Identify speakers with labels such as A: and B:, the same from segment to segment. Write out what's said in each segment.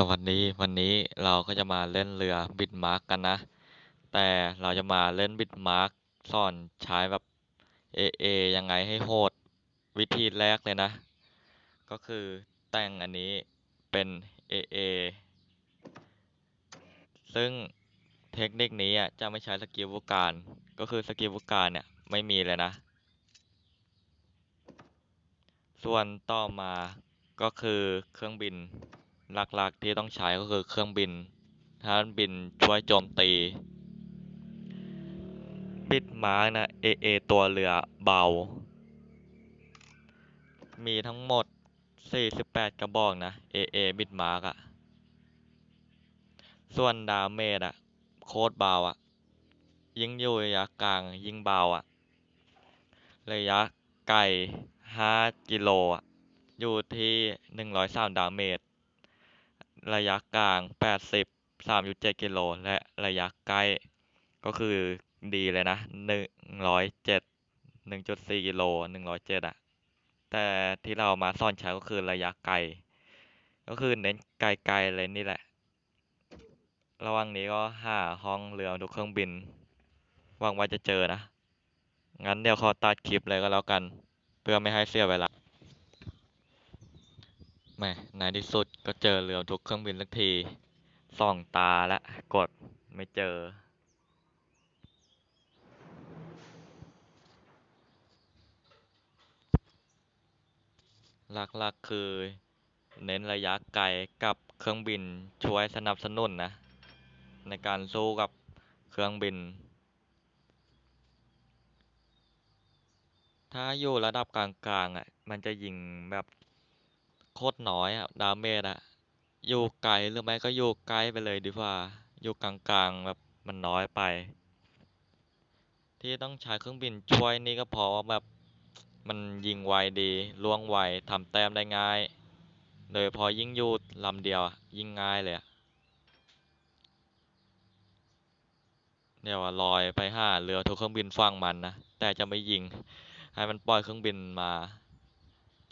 A: สวัสดีวันนี้เราก็จะมาเล่นเรือบิดมาร์กกันนะ แต่เราจะมาเล่นบิดมาร์กสอนใช้แบบ AA ยังไงให้โหดวิธีแรกเลยนะ ก็คือแต่งอันนี้เป็น AA ซึ่งเทคนิคนี้จะไม่ใช้สกิลผู้การ ก็คือสกิลผู้การเนี่ยไม่มีเลยนะ ส่วนต่อมาก็คือเครื่องบิน หลักๆที่ต้องใช้ก็คือเครื่องบิน ถ้าบินช่วยโจมตี ปิดมาร์กนะ AA ตัวเรือเบา มีทั้งหมด 48 กระบอกนะ AA บิดมาร์กอะส่วนดาเมจอะโคตรเบาอะยิงอยู่ระยะกลางยิงเบาอะระยะไกล5กิโลอะอยู่ที่ 103 ดาเมจ ระยะกลาง 80 3.7กิโลและระยะใกล้ ก็คือดีเลยนะ 107 1.4กิโล107 อะ แต่ที่เรามาซ่อนใช้ก็คือระยะไกล ก็คือเน้นไกลๆเลยนี่แหละ ระหว่างนี้ก็หาห้องเรือทุกเครื่องบินหวังว่าจะเจอนะ งั้นเดี๋ยวขอตัดคลิปเลยก็แล้วกัน เพื่อไม่ให้เสียเวลา แม่ในที่สุดก็เจอเรือทุกเครื่องบินสักที ส่องตาและกดไม่เจอ หลักๆคือ เน้นระยะไกลกับเครื่องบินช่วยสนับสนุนนะ ในการสู้กับเครื่องบิน ถ้าอยู่ระดับกลางๆอะมันจะยิงแบบ โคตรน้อยอะดาเมจอะอยู่ไกลหรือไม่ก็อยู่ใกล้ไปเลยดีกว่า อยู่กลางๆแบบมันน้อยไป ที่ต้องใช้เครื่องบินช่วยนี่ก็เพราะว่าแบบมันยิงไวดีล่วงไวทำแต้มได้ง่าย โดยพอยิ่งยู่ลำเดียวยิ่งง่ายเลยเดี๋ยวอะลอยไปห้าเรือทุกเครื่องบินฝั่งมันนะแต่จะไม่ยิง ให้มันปล่อยเครื่องบินมา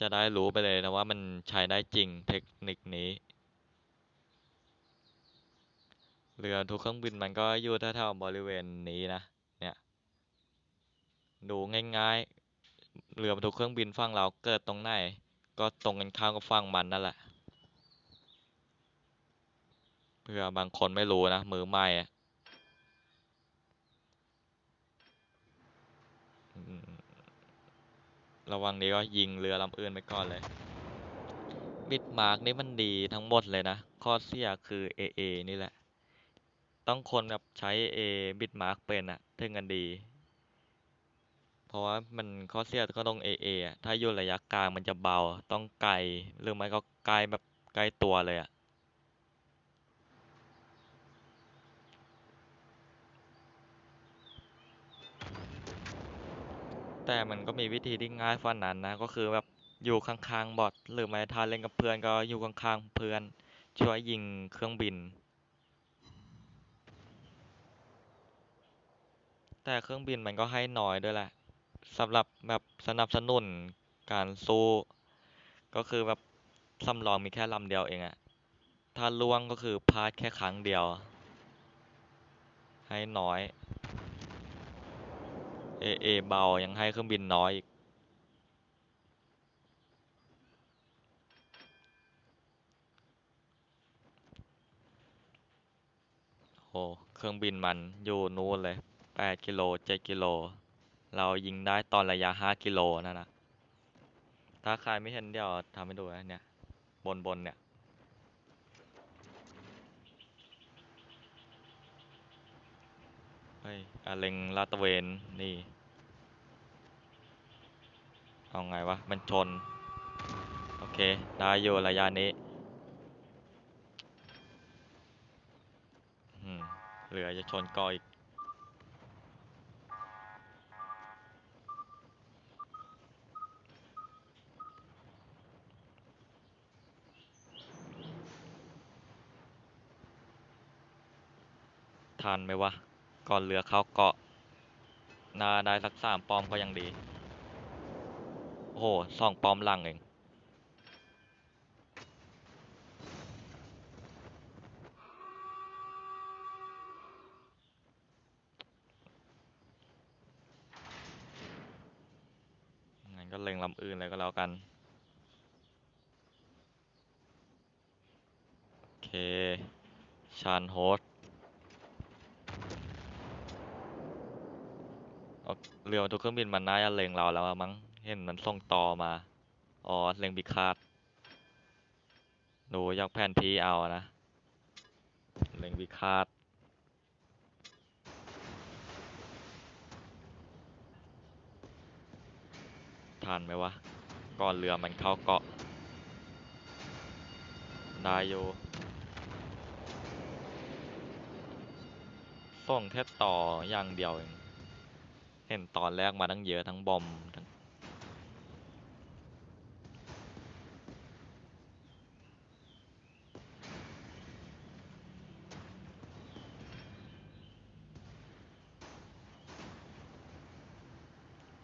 A: จะได้รู้ไปเลยนะว่ามันใช้ได้จริงเทคนิคนี้ เรือทุกเครื่องบินมันก็อยู่แถวๆบริเวณนี้นะ เนี่ย ดูง่ายๆ เรือบรรทุกเครื่องบินฝั่งเราเกิดตรงไหน ก็ตรงกันข้ามกับฝั่งมันนั่นแหละ เพื่อบางคนไม่รู้นะ มือใหม่อะอืม ระวังนี้ก็ยิงเรือลำอื่นไปก่อนเลยบิดมาร์กนี่มันดีทั้งหมดเลยนะ ข้อเสียคือ AA นี่แหละ ต้องคนแบบใช้ A บิดมาร์กเป็นอะถึงกันดี เพราะว่ามันข้อเสียก็ต้อง AA อะถ้าอยู่ระยะกลางมันจะเบา ต้องไกลหรือไม่ก็ใกลแบบใกล้ตัวเลยอะ แต่มันก็มีวิธีที่ง่ายกว่านั้นนะ ก็คือแบบอยู่ข้างๆบอทหรือไม่ถ้าเล่นกับเพื่อนก็อยู่ข้างๆเพื่อน ช่วยยิงเครื่องบิน แต่เครื่องบินมันก็ให้น้อยด้วยแหละสำหรับแบบสนับสนุนการสู้ก็คือแบบสำรองมีแค่ลำเดียวเองอะถ้าล่วงก็คือพลาดแค่ครั้งเดียว ให้น้อย AA เบายังให้เครื่องบินน้อยอีก โอ้เครื่องบินมันอยู่นู้นเลยแปดกิโลเจ็ดกิโล เรายิงได้ตอนระยะห้ากิโลนั่นนะถ้าใครไม่เห็นเดี๋ยวทำให้ดูนะเนี่ย บนบนเนี่ยเฮ้ยอาเล็งลาดตะเวน นี่ เอาไงวะ มันชน โอเค ได้อยู่ระยะนี้ เหลือจะชนกออีก ทันไหมวะ ก่อนเรือเข้าเกาะนาได้สักสามปอมก็ยังดี โอ้โหสองปอมลังเอง งั้นก็เล็งลำอื่นเลยก็แล้วกัน โอเค ชานโฮสเรือทุกเครื่องบินมันน่าจะเล็งเราแล้วมั้ง เห็นมันส่งต่อมา อ๋อเล็งบิคาดหนูยากแผนที่เอานะ เล็งบิคาดทันไหมวะ ก่อนเรือมันเข้าเกาะได้อยู่ส่งแค่ต่ออย่างเดียวเอง เห็นตอนแรกมาทั้งเยอะทั้งบอมทั้ง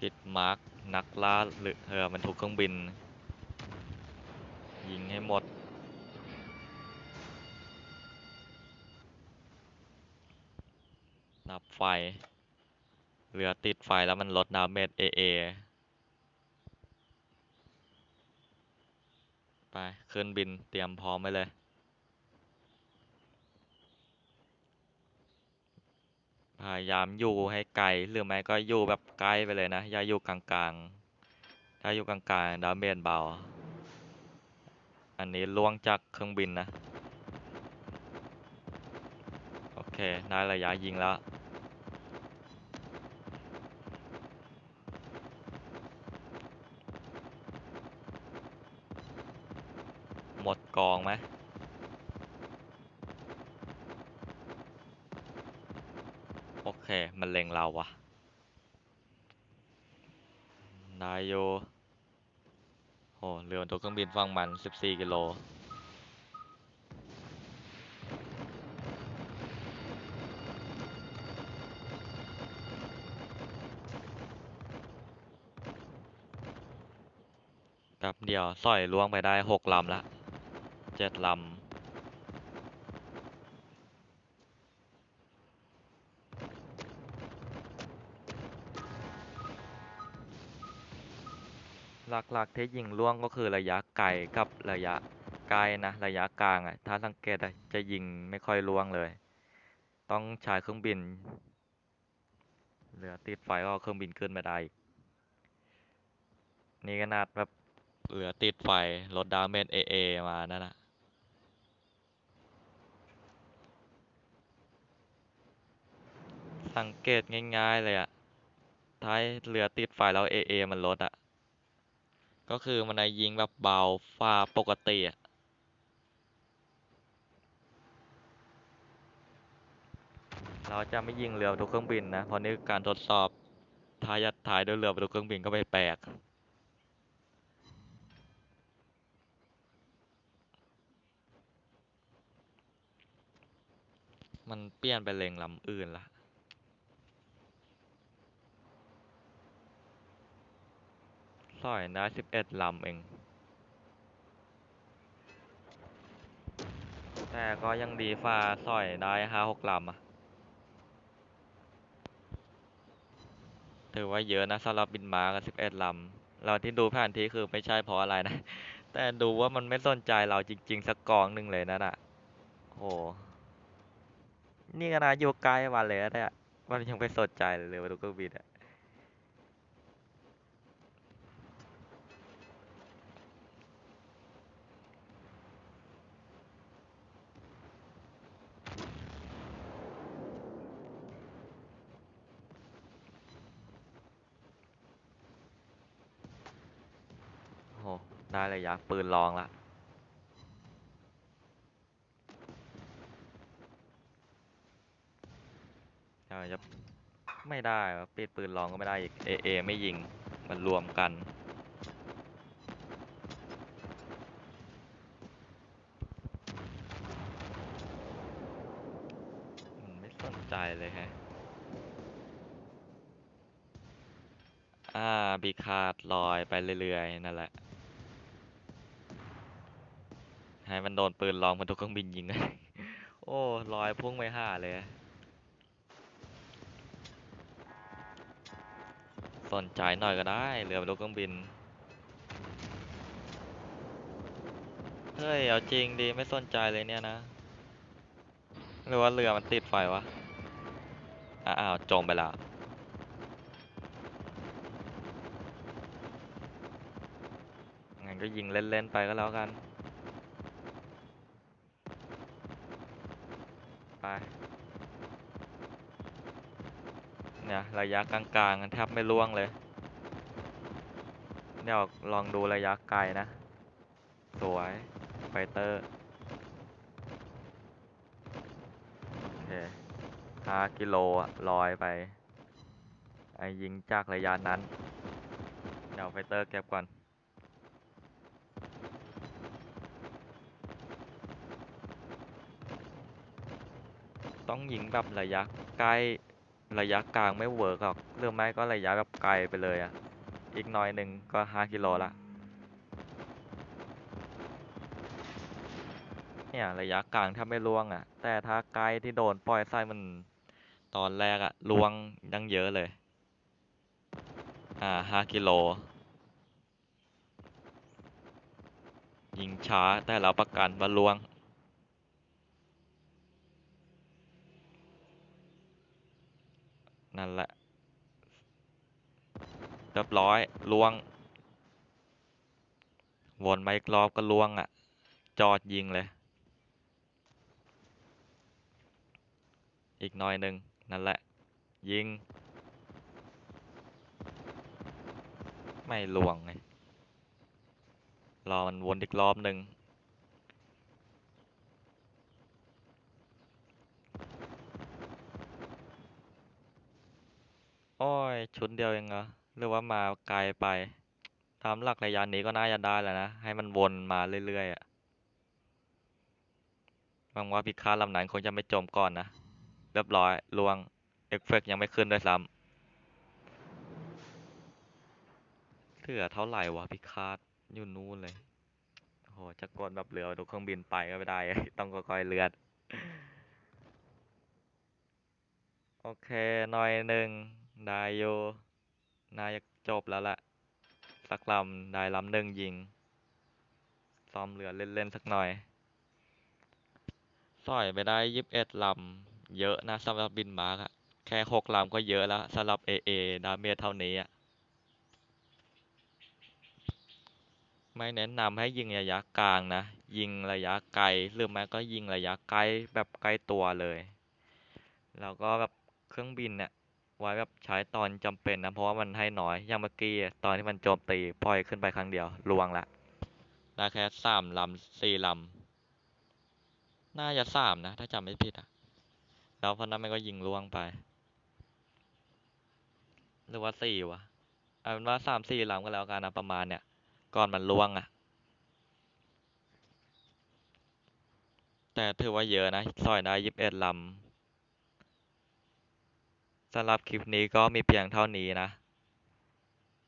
A: ผิดมาร์กนักล่าหรือเออมันถูกเครื่องบิน ยิงให้หมด นับไฟ เรือติดไฟแล้วมันลดดาเมจเอเอไปขึ้นบินเตรียมพร้อมไว้เลย พยายามอยู่ให้ไกลหรือไม่ก็อยู่แบบใกล้ไปเลยนะ อย่าอยู่กลางๆ ถ้าอยู่กลางๆดาเมจเบา อันนี้ล่วงจากเครื่องบินนะ โอเค ได้ระยะยิงแล้วหมดกองไหม โอเค มันเล็งเราว่ะได้อยู่โหเรือบรรทุกเครื่องบินฝั่งมัน 14 กิโลแป๊บเดียวสอยล่วงไปได้หกลำละเจ็ดลำ หลักๆที่ยิงล่วงก็คือระยะไกลกับระยะใกล้นะ ระยะกลางอะถ้าสังเกตอะจะยิงไม่ค่อยล่วงเลย ต้องใช้เครื่องบินเหลือติดไฟก็เครื่องบินขึ้นมาได้นี่ขนาดแบบเหลือติดไฟลดดาเมจเอเอมานั่นนะสังเกตง่ายๆเลยอะท้ายเรือติดไฟแล้วเอเอมันลดอะ ก็คือมันจะยิงแบบเบาฟาปกติอะเราจะไม่ยิงเรือบรรทุกเครื่องบินนะเพราะนี่การทดสอบทายัดท้ายด้วยเรือบรรทุกเครื่องบินก็ไม่แปลกมันเปลี่ยนไปเล็งลำอื่นละ สอยได้สิบเอ็ดลำเอง แต่ก็ยังดีฝ่าสอยได้ห้าหกลำอะถือว่าเยอะนะสำหรับบินมากับสิบเอ็ดลำ เราที่ดูแผนที่คือไม่ใช่เพราะอะไรนะ แต่ดูว่ามันไม่สนใจเราจริง ๆ สักกองหนึ่งเลยนั่นอะโหนี่ก็นะอยู่ใกล้วันเลยนะเนี่ยมันยังไปสนใจเลยเรือดูเครื่องบินอะ โห ได้ระยะปืนลองละจะไม่ได้ปิดปืนลองก็ไม่ได้อีกเอเอไม่ยิง มันรวมกัน มันไม่สนใจเลยแฮะ อ่า บีคาดลอยไปเรื่อย ๆ นั่นแหละ ให้มันโดนปืนลองมันทุกเครื่องบินยิง โอ้ลอยพุ่งไปห้าเลย สนใจหน่อยก็ได้เรือบรรทุกเครื่องบิน เฮ้ย เอาจริงดีไม่สนใจเลยเนี่ยนะ หรือว่าเรือมันติดไฟวะ อ้าวจมไปละงั้นก็ยิงเล่น ๆ ไปก็แล้วกัน ไปเนี่ยระยะกลางๆแทบไม่ล่วงเลย เดี๋ยวลองดูระยะไกลนะ สวยไฟเตอร์โอเคห้ากิโลลอยไปไอ้ยิงจากระยะนั้น เดี๋ยวไฟเตอร์เก็บก่อน ต้องยิงแบบระยะใกล้ระยะกลางไม่เวิร์กหรอกหรือไม่ก็ระยะแบบไกลไปเลยอะอีกหน่อยหนึ่งก็ห้ากิโลละเนี่ยระยะกลางถ้าไม่ล่วงอะแต่ถ้าไกลที่โดนปล่อยไส้มันตอนแรกอะล่วงยังเยอะเลย อ่าห้ากิโล ยิงช้าแต่เราประกันว่าล่วง นั่นแหละเรียบร้อยล่วง วนมาอีกรอบก็ล่วงอะ จอดยิงเลย อีกหน่อยหนึ่งนั่นแหละ ยิง ไม่ล่วงไงรอมันวนอีกรอบหนึ่ง โอ้ย ชุดเดียวเองเหรอหรือว่ามาไกลไป ตามหลักระยะนี้ก็น่าจะได้แล้วนะ ให้มันวนมาเรื่อยๆอะหวังว่าพิฆาตลำนั้นคงจะไม่จมก่อนนะ เรียบร้อยลวง เอฟเฟกต์ยังไม่ขึ้นด้วยซ้ำเหลือเท่าไหร่วะพิฆาตอยู่นู่นเลยโอ้โหจะกดแบบเรือดูเครื่องบินไปก็ไม่ได้ ต้องค่อยๆเลือด โอเค หน่อยหนึ่ง ได้อยู่น่าจะจบแล้วแหละ สักลำได้ลำหนึ่งยิง ซ้อมเรือเล่นๆสักหน่อย สอยไปได้ยิบเอ็ดลำ เยอะนะสำหรับบินมาร์กอะแค่หกลำก็เยอะแล้วสำหรับ AA ดาเมจเท่านี้อะไม่แนะนำให้ยิงระยะกลางนะ ยิงระยะไกลหรือไม่ก็ยิงระยะใกล้แบบใกล้ตัวเลย แล้วก็แบบเครื่องบินเนี่ย ไว้แบบใช้ตอนจำเป็นนะเพราะว่ามันให้น้อยอย่างเมื่อกี้ตอนที่มันโจมตีปล่อยขึ้นไปครั้งเดียวลวงละได้แค่สามลำสี่ลำน่าจะสามนะ ถ้าจำไม่ผิดอะ แล้วเพราะนั้นมันก็ยิงลวงไป หรือว่าสี่วะเอาเป็นว่าสามสี่ลำก็แล้วกันนะประมาณเนี่ยก่อนมันลวงอะ แต่ถือว่าเยอะนะสอยได้ยิบเอ็ดลำ สำหรับคลิปนี้ก็มีเพียงเท่านี้นะ